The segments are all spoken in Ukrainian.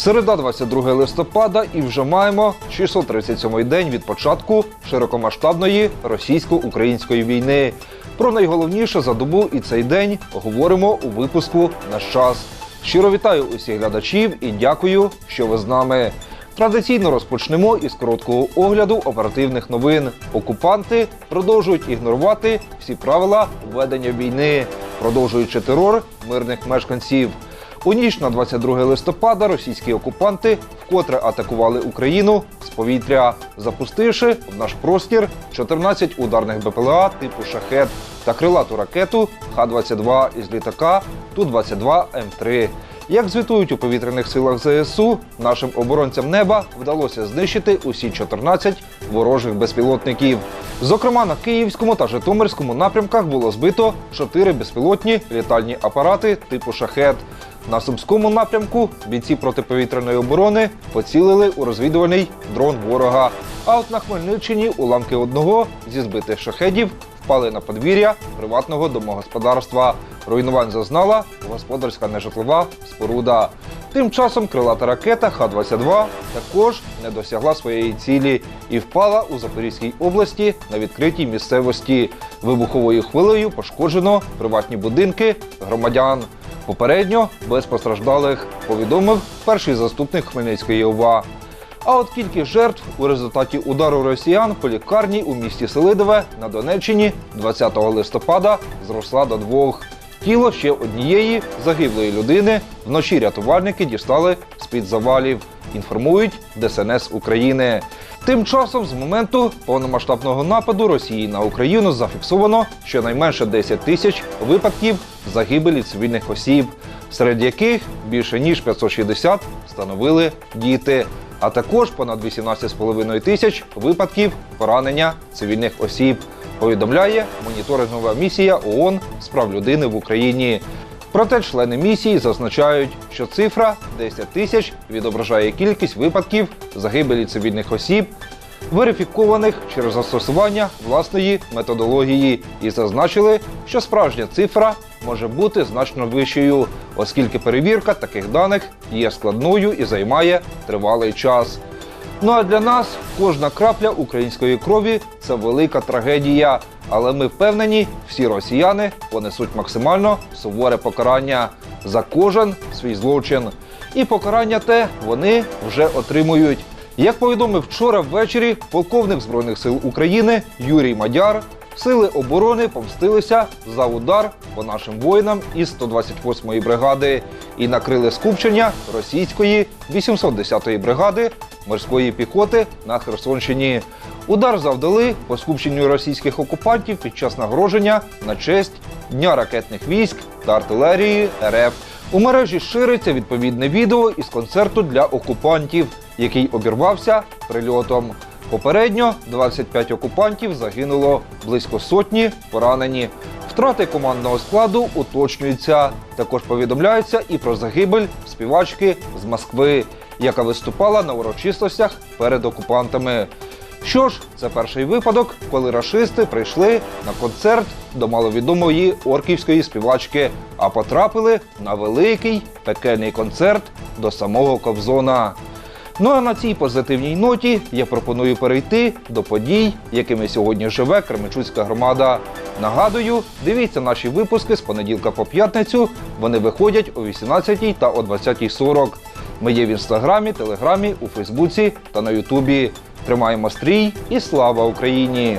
Середа 22 листопада і вже маємо 637-й день від початку широкомасштабної російсько-української війни. Про найголовніше за добу і цей день говоримо у випуску «Наш час». Щиро вітаю усіх глядачів і дякую, що ви з нами. Традиційно розпочнемо із короткого огляду оперативних новин. Окупанти продовжують ігнорувати всі правила ведення війни, продовжуючи терор мирних мешканців. У ніч на 22 листопада російські окупанти вкотре атакували Україну з повітря, запустивши в наш простір 14 ударних БПЛА типу шахет та крилату ракету Х-22 із літака Ту-22 М3. Як звітують у повітряних силах ЗСУ, нашим оборонцям неба вдалося знищити усі 14 ворожих безпілотників. Зокрема, на Київському та Житомирському напрямках було збито 4 безпілотні літальні апарати типу шахет. На Сумському напрямку бійці протиповітряної оборони поцілили у розвідувальний дрон ворога. А от на Хмельниччині уламки одного зі збитих шахедів впали на подвір'я приватного домогосподарства. Руйнувань зазнала господарська нежитлова споруда. Тим часом крилата ракета Х-22 також не досягла своєї цілі і впала у Запорізькій області на відкритій місцевості. Вибуховою хвилею пошкоджено приватні будинки громадян. Попередньо без постраждалих, повідомив перший заступник Хмельницької ОВА. А от кількість жертв у результаті удару росіян по лікарні у місті Селидове на Донеччині 20 листопада зросла до двох. Тіло ще однієї загиблої людини вночі рятувальники дістали з-під завалів. Інформують ДСНС України. Тим часом, з моменту повномасштабного нападу Росії на Україну зафіксовано щонайменше 10 тисяч випадків загибелі цивільних осіб, серед яких більше ніж 560 становили діти, а також понад 18,5 тисяч випадків поранення цивільних осіб. Повідомляє моніторингова місія ООН з прав людини в Україні. Проте члени місії зазначають, що цифра 10 тисяч відображає кількість випадків загибелі цивільних осіб, верифікованих через застосування власної методології, і зазначили, що справжня цифра може бути значно вищою, оскільки перевірка таких даних є складною і займає тривалий час. Ну а для нас кожна крапля української крові це велика трагедія. Але ми впевнені, всі росіяни понесуть максимально суворе покарання за кожен свій злочин. І покарання те вони вже отримують. Як повідомив вчора ввечері полковник Збройних сил України Юрій Мадяр, сили оборони помстилися за удар по нашим воїнам із 128-ї бригади і накрили скупчення російської 810-ї бригади морської піхоти на Херсонщині. Удар завдали по скупченню російських окупантів під час нагородження на честь Дня ракетних військ та артилерії РФ. У мережі шириться відповідне відео із концерту для окупантів, який обірвався прильотом. Попередньо 25 окупантів загинуло, близько сотні поранені. Втрати командного складу уточнюються. Також повідомляється і про загибель співачки з Москви, яка виступала на урочистостях перед окупантами. Що ж, це перший випадок, коли рашисти прийшли на концерт до маловідомої орківської співачки, а потрапили на великий пекельний концерт до самого Ковзона. Ну а на цій позитивній ноті я пропоную перейти до подій, якими сьогодні живе Кременчуцька громада. Нагадую, дивіться наші випуски з понеділка по п'ятницю. Вони виходять о 18 та о 20.40. Ми є в інстаграмі, телеграмі, у Фейсбуці та на Ютубі. Тримаємо стрій і слава Україні!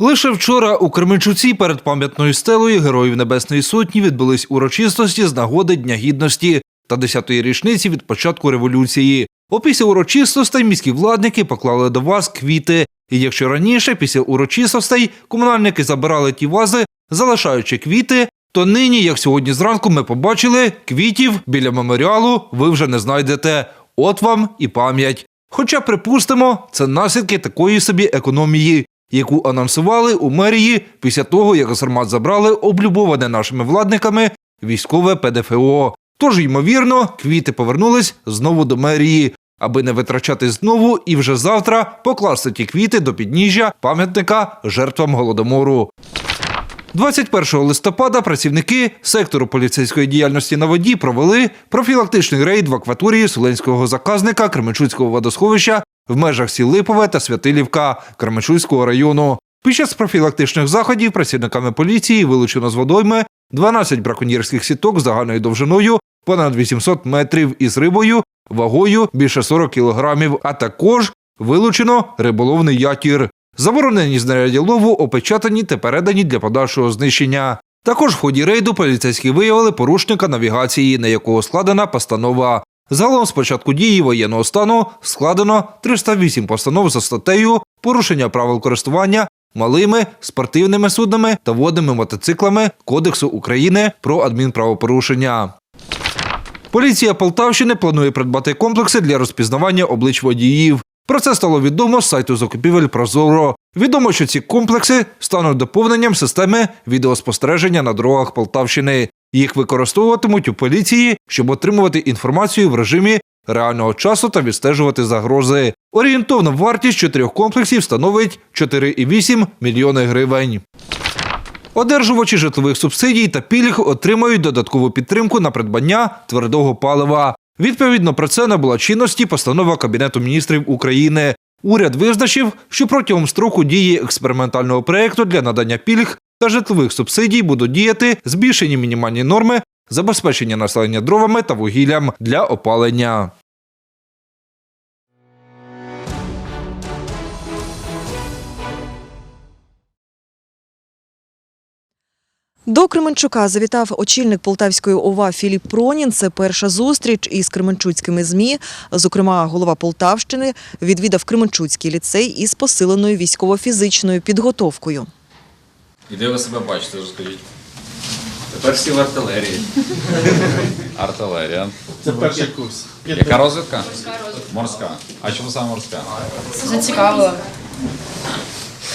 Лише вчора у Кременчуці перед пам'ятною стелою Героїв Небесної Сотні відбулись урочистості з нагоди Дня Гідності та 10-ї річниці від початку революції. Опісля урочистостей міські владники поклали до вас квіти. І якщо раніше, після урочистостей, комунальники забирали ті вази, залишаючи квіти, то нині, як сьогодні зранку, ми побачили, квітів біля меморіалу ви вже не знайдете. От вам і пам'ять. Хоча, припустимо, це наслідки такої собі економії, яку анонсували у мерії після того, як Сармат забрали облюбоване нашими владниками військове ПДФО. Тож, ймовірно, квіти повернулись знову до мерії. Аби не витрачати знову і вже завтра покласти ті квіти до підніжжя пам'ятника жертвам голодомору. 21 листопада працівники сектору поліцейської діяльності на воді провели профілактичний рейд в акваторії Суленського заказника Кременчуцького водосховища в межах сіл Липове та Святилівка Кременчуцького району. Під час профілактичних заходів працівниками поліції вилучено з водойми 12 браконьєрських сіток загальною довжиною понад 800 метрів із рибою вагою більше 40 кілограмів, а також вилучено риболовний ятір. Заборонені знаряддя лову опечатані та передані для подальшого знищення. Також в ході рейду поліцейські виявили порушника навігації, на якого складена постанова. Загалом з початку дії воєнного стану складено 308 постанов за статтею порушення правил користування малими спортивними суднами та водними мотоциклами Кодексу України про адмінправопорушення. Поліція Полтавщини планує придбати комплекси для розпізнавання облич водіїв. Про це стало відомо з сайту закупівель Прозоро. Відомо, що ці комплекси стануть доповненням системи відеоспостереження на дорогах Полтавщини. Їх використовуватимуть у поліції, щоб отримувати інформацію в режимі реального часу та відстежувати загрози. Орієнтовна вартість чотирьох комплексів становить 4,8 мільйони гривень. Одержувачі житлових субсидій та пільг отримають додаткову підтримку на придбання твердого палива. Відповідно про це набула чинності постанова Кабінету міністрів України. Уряд визначив, що протягом строку дії експериментального проєкту для надання пільг та житлових субсидій будуть діяти збільшені мінімальні норми забезпечення населення дровами та вугіллям для опалення. До Кременчука завітав очільник Полтавської ОВА Філіп Пронін. Це перша зустріч із кременчуцькими ЗМІ. Зокрема, голова Полтавщини відвідав Кременчуцький ліцей із посиленою військово-фізичною підготовкою. І де ви себе бачите, розкажіть? Тепер всі в артилерії. Артилерія. Це перший курс. Яка розвідка? Морська А чому саме морська? Зацікавило.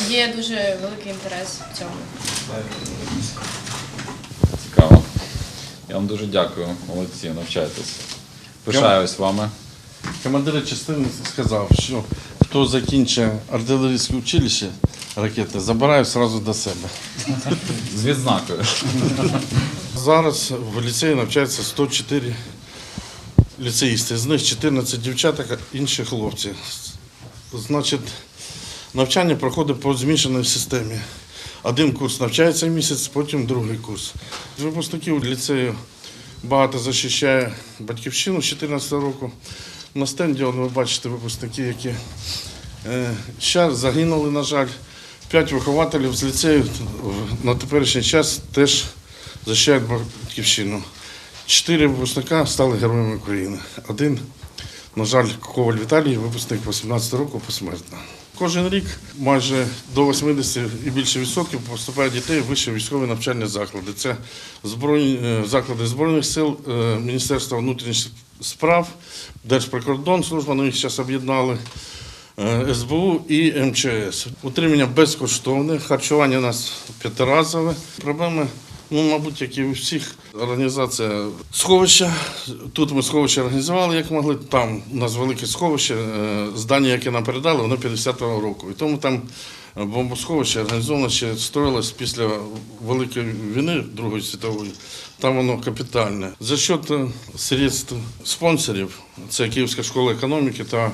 Є дуже великий інтерес в цьому. Цікаво. Я вам дуже дякую. Молодці, навчайтесь. Пишаюсь вами. Командир частини сказав, що хто закінчить артилерійське училище ракети, забирає одразу до себе. З відзнакою. Зараз в ліцеї навчається 104 ліцеїсти. З них 14 дівчаток, інші хлопці. Значить, навчання проходить по змішаній системі. Один курс навчається місяць, потім другий курс. З випускників ліцею багато захищає батьківщину з 14 року. На стенді ви бачите випускники, які зараз загинули, на жаль. П'ять вихователів з ліцею на теперішній час теж захищають батьківщину. Чотири випускника стали героями України. Один, на жаль, Коваль Віталій, випускник 18 року посмертно. Кожен рік майже до 80 і більше відсотків поступає дітей в вищі військові навчальні заклади. Це збройні е, заклади збройних сил, е, Міністерства внутрішніх справ, Держприкордон, служба на них зараз об'єднали. Е, СБУ і МЧС. Утримання безкоштовне, харчування у нас п'ятиразове. Проблеми, ну, мабуть, як і у всіх, організація сховища. Тут ми сховище організували, як могли. Там у нас велике сховище, е, здання, яке нам передали, воно 50-го року. І тому там бомбосховище організовано ще строїлось після Великої війни Другої світової. Там воно капітальне. За счет е, средств спонсорів, це Київська школа економіки та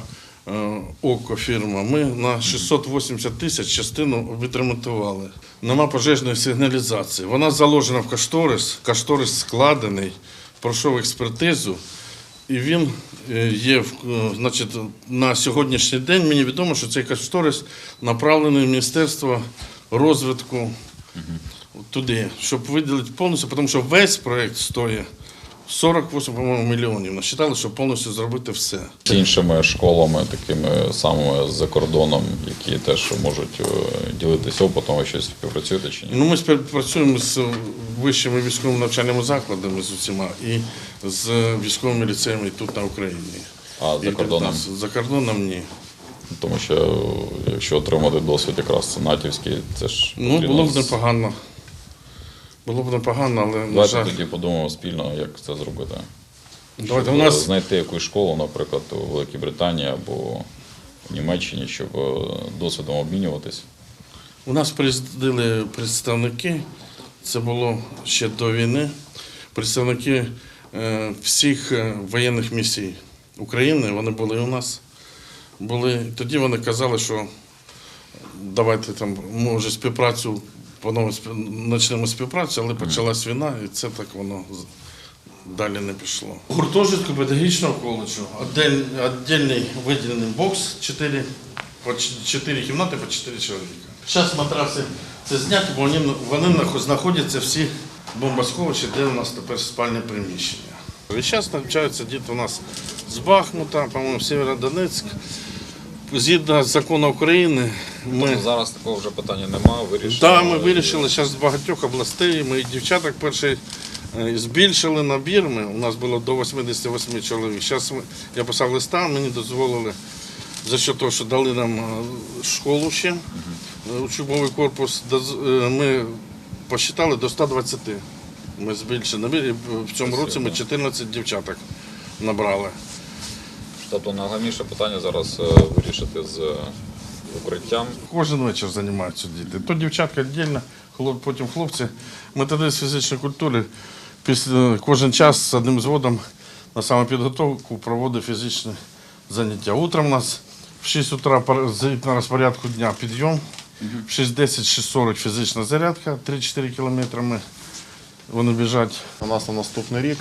ОКО фірма, ми на 680 тисяч частину відремонтували. Нема пожежної сигналізації. Вона заложена в кошторис, кошторис складений, пройшов експертизу. І він е, є е, значить, на сьогоднішній день. Мені відомо, що цей кошторис направлений в Міністерство розвитку туди, щоб виділити повністю, тому що весь проєкт стоїть 48, по-моєму, мільйонів. Насчитали, щоб повністю зробити все. З іншими школами, такими самими за кордоном, які теж можуть е, ділитися опитом, ви щось співпрацюєте чи ні? Ну, ми співпрацюємо з вищими військовими навчальними закладами з усіма і з військовими ліцеями тут на Україні. А за кордоном? За кордоном ні. Тому що якщо отримати досвід якраз натівський, це ж Ну, було б непогано. Було б непогано, але на Давайте жаль. тоді подумаємо спільно, як це зробити. Давайте, щоб у нас- знайти якусь школу, наприклад, у Великій Британії або в Німеччині, щоб е, досвідом обмінюватись. У нас приїздили представники, це було ще до війни, представники е, всіх е, воєнних місій України, вони були у нас. Були. Тоді вони казали, що давайте там, може, співпрацю, по-новому почнемо співпрацю, але почалась війна, і це так воно далі не пішло. Гуртожитку педагогічного коледжу, отдельний виділений бокс, 4, 4 кімнати по 4 чоловіка. Зараз матраси це зняті, бо вони, вони знаходяться всі бомбосховища, де у нас тепер спальне приміщення. І зараз навчаються діти у нас з Бахмута, по-моєму, Сєвєродонецьк. Згідно закону України, ми, зараз такого вже питання немає. Вирішили. да, ми вирішили зараз з багатьох областей. Ми і дівчаток перший е, збільшили набір. Ми, у нас було до 88 чоловік. Зараз ми, я писав листа, мені дозволили за що того, що дали нам е, школу ще, е, учбовий корпус. Ми посчитали до 120. Ми збільшили набір. І в цьому році ми 14 дівчаток набрали. Тобто найголовніше питання зараз вирішити з укриттям. Кожен вечір займаються діти. То дівчатка віддільно, потім хлопці. Методи з фізичної культури після кожен час з одним зводом на самопідготовку проводить фізичне заняття. Утром у нас в 6 утра згідно розпорядку дня підйом, в 6.10, 6.40 фізична зарядка, 3-4 кілометри ми вони біжать. У нас на наступний рік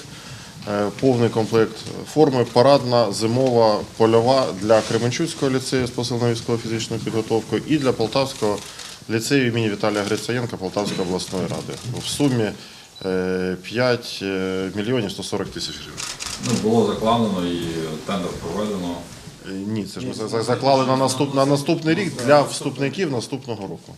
повний комплект форми парадна, зимова, польова для Кременчуцького ліцею з посиленою військово-фізичною підготовкою і для Полтавського ліцею імені Віталія Грицаєнка Полтавської обласної ради. В сумі е, 5 е, мільйонів 140 тисяч гривень. Ну, було закладено і тендер проведено. Е, Ні, це ж ми за- за- заклали на, наступ, на наступний рік для вступників наступного року.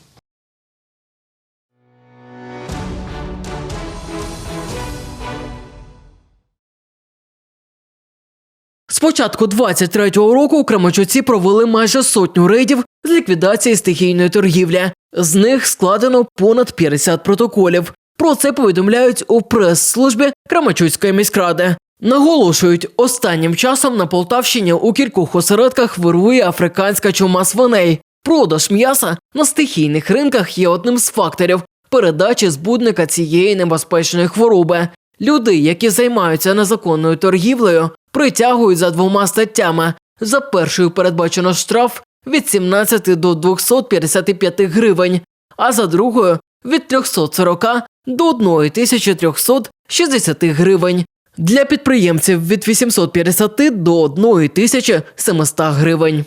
З початку 23-го року у Кременчуці провели майже сотню рейдів з ліквідації стихійної торгівлі. З них складено понад 50 протоколів. Про це повідомляють у прес-службі Кременчуцької міськради. Наголошують, останнім часом на Полтавщині у кількох осередках вирує африканська чума свиней. Продаж м'яса на стихійних ринках є одним з факторів передачі збудника цієї небезпечної хвороби. Люди, які займаються незаконною торгівлею, притягують за двома статтями. За першою передбачено штраф від 17 до 255 гривень, а за другою від 340 до 1360 гривень. Для підприємців від 850 до 1700 гривень.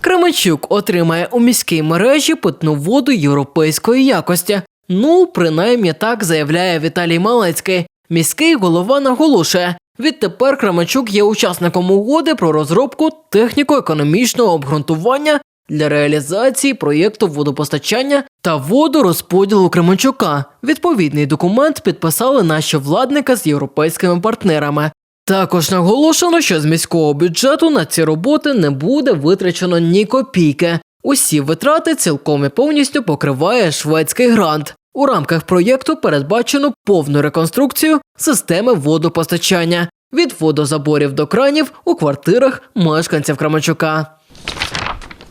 Кременчук отримає у міській мережі питну воду європейської якості. Ну, принаймні так заявляє Віталій Малецький. Міський голова наголошує, відтепер Кременчук є учасником угоди про розробку техніко-економічного обґрунтування для реалізації проєкту водопостачання та водорозподілу Кременчука. Відповідний документ підписали наші владники з європейськими партнерами. Також наголошено, що з міського бюджету на ці роботи не буде витрачено ні копійки. Усі витрати цілком і повністю покриває шведський грант. У рамках проєкту передбачено повну реконструкцію системи водопостачання від водозаборів до кранів у квартирах мешканців Кременчука.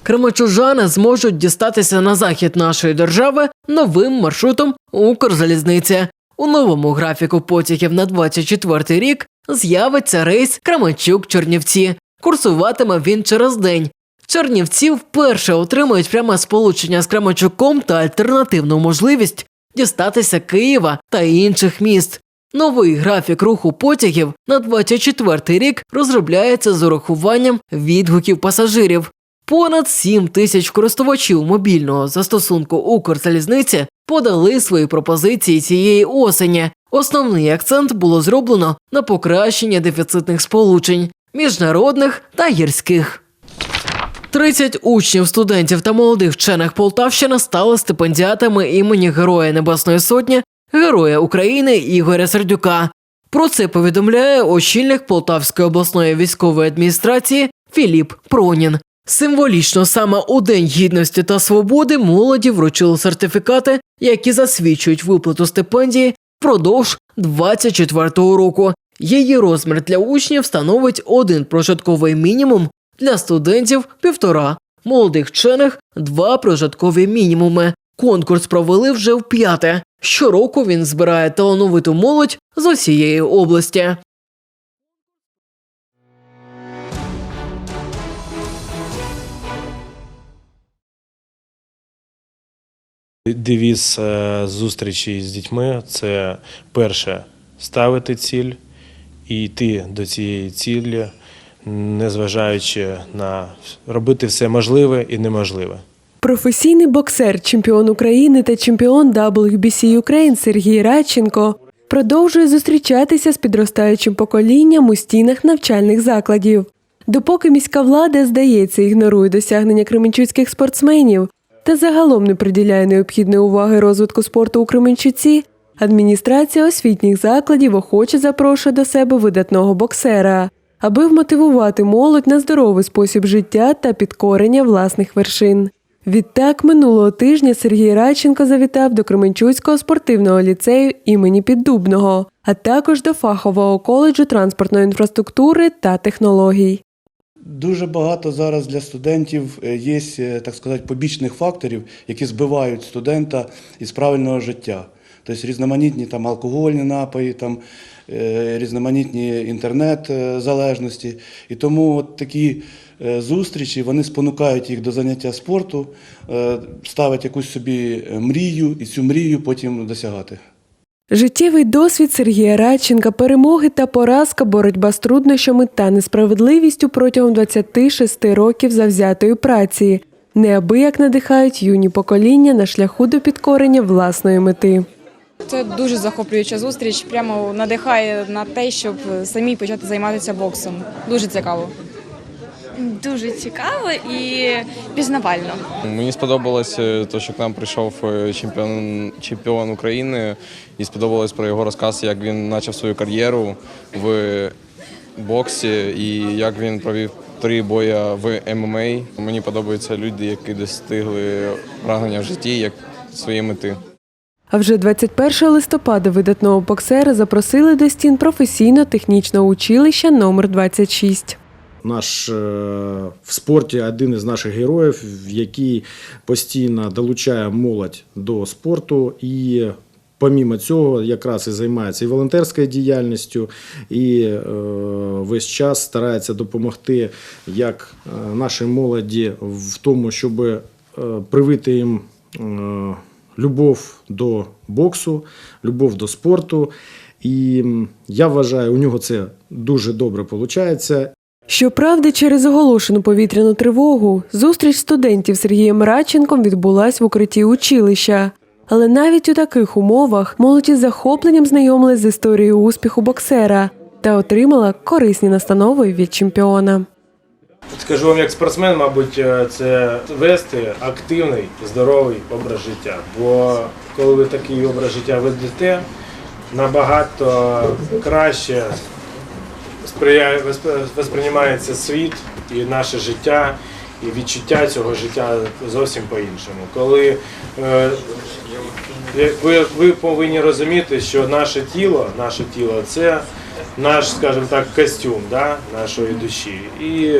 Кременчужани зможуть дістатися на захід нашої держави новим маршрутом Укрзалізниці. У новому графіку потягів на 24 рік з'явиться рейс Кременчук-Чернівці. Курсуватиме він через день. Чернівці вперше отримують пряме сполучення з Кременчуком та альтернативну можливість дістатися Києва та інших міст. Новий графік руху потягів на 24 рік розробляється з урахуванням відгуків пасажирів. Понад 7 тисяч користувачів мобільного застосунку Укрзалізниці подали свої пропозиції цієї осені. Основний акцент було зроблено на покращення дефіцитних сполучень міжнародних та гірських. 30 учнів, студентів та молодих вчених Полтавщини стали стипендіатами імені Героя Небесної Сотні, Героя України Ігоря Сердюка. Про це повідомляє очільник Полтавської обласної військової адміністрації Філіп Пронін. Символічно саме у День гідності та свободи молоді вручили сертифікати, які засвідчують виплату стипендії впродовж 24-го року. Її розмір для учнів становить один прожитковий мінімум, для студентів півтора, молодих вчених два прожиткові мінімуми. Конкурс провели вже вп'яте. Щороку він збирає талановиту молодь з усієї області. Девіз е, зустрічі з дітьми це перше ставити ціль і йти до цієї цілі, незважаючи на робити все можливе і неможливе. Професійний боксер, чемпіон України та чемпіон WBC Ukraine Сергій Радченко продовжує зустрічатися з підростаючим поколінням у стінах навчальних закладів. Допоки міська влада, здається, ігнорує досягнення кременчуцьких спортсменів та загалом не приділяє необхідної уваги розвитку спорту у Кременчуці, адміністрація освітніх закладів охоче запрошує до себе видатного боксера, аби вмотивувати молодь на здоровий спосіб життя та підкорення власних вершин. Відтак, минулого тижня Сергій Радченко завітав до Кременчуцького спортивного ліцею імені Піддубного, а також до фахового коледжу транспортної інфраструктури та технологій. Дуже багато зараз для студентів е, є, е, так сказати, побічних факторів, які збивають студента із правильного життя. Тобто різноманітні там алкогольні напої, там різноманітні інтернет-залежності. І тому от такі е, зустрічі вони спонукають їх до заняття спорту, е, ставить якусь собі е, мрію і цю мрію потім досягати. Життєвий досвід Сергія Радченка, перемоги та поразка, боротьба з труднощами та несправедливістю протягом 26 років завзятої праці. Неабияк надихають юні покоління на шляху до підкорення власної мети. Це дуже захоплююча зустріч. Прямо надихає на те, щоб самі почати займатися боксом. Дуже цікаво. Дуже цікаво і пізнавально. Мені сподобалось е, те, що к нам прийшов е, чемпіон, чемпіон України, і сподобалось про його розказ, як він почав свою кар'єру в боксі і як він провів три боя в ММА. Мені подобаються люди, які достигли прагнення в житті як своєї мети. А вже 21 листопада видатного боксера запросили до стін професійно-технічного училища номер 26. Наш е, в спорті один із наших героїв, який постійно долучає молодь до спорту і. Помімо цього, якраз і займається і волонтерською діяльністю, і е, весь час старається допомогти як е, нашій молоді в тому, щоб е, привити їм е, любов до боксу, любов до спорту. І я вважаю, у нього це дуже добре виходить. Щоправда, через оголошену повітряну тривогу зустріч студентів Сергієм Радченком відбулась в укритті училища. Але навіть у таких умовах молодь із захопленням знайомилась з історією успіху боксера та отримала корисні настанови від чемпіона. Скажу вам, як спортсмен, мабуть, е, це вести активний, здоровий образ життя. Бо коли ви такий образ життя ведете, набагато краще восприймається світ і наше життя, і відчуття цього життя зовсім по-іншому. Коли е, ви, ви повинні розуміти, що наше тіло, наше тіло це наш, скажімо так, костюм да, нашої душі. І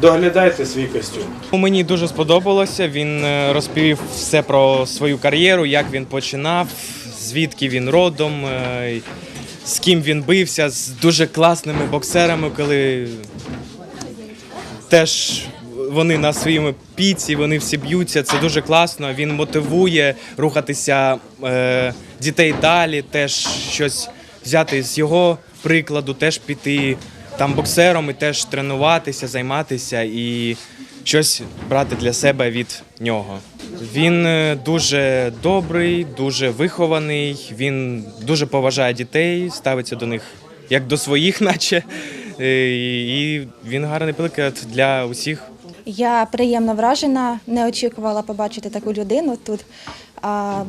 доглядайте свій костюм. Мені дуже сподобалося. Він е, розповів все про свою кар'єру, як він починав, звідки він родом, е, з ким він бився, з дуже класними боксерами, коли теж вони на своєму піці, вони всі б'ються. Це дуже класно. Він мотивує рухатися е, дітей далі, теж щось взяти з його прикладу, теж піти там боксером і теж тренуватися, займатися і щось брати для себе від нього. Він е, дуже добрий, дуже вихований. Він дуже поважає дітей, ставиться до них як до своїх, наче. Е, І він гарний приклад для усіх. Я приємно вражена, не очікувала побачити таку людину тут.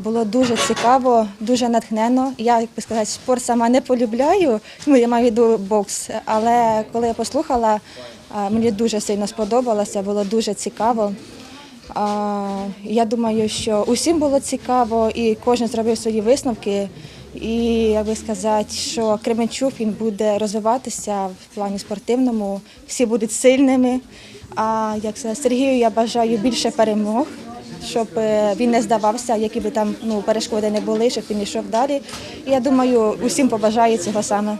Було дуже цікаво, дуже натхненно. Я, як би сказати, спорт сама не полюбляю, ну, я маю в виду бокс. Але коли я послухала, мені дуже сильно сподобалося, було дуже цікаво. Я думаю, що усім було цікаво і кожен зробив свої висновки. І як би сказати, що Кременчук він буде розвиватися в плані спортивному, всі будуть сильними. А як сказати, Сергію я бажаю більше перемог, щоб е, він не здавався, які би там ну, перешкоди не були, щоб він йшов далі. І я думаю, усім побажаю цього саме.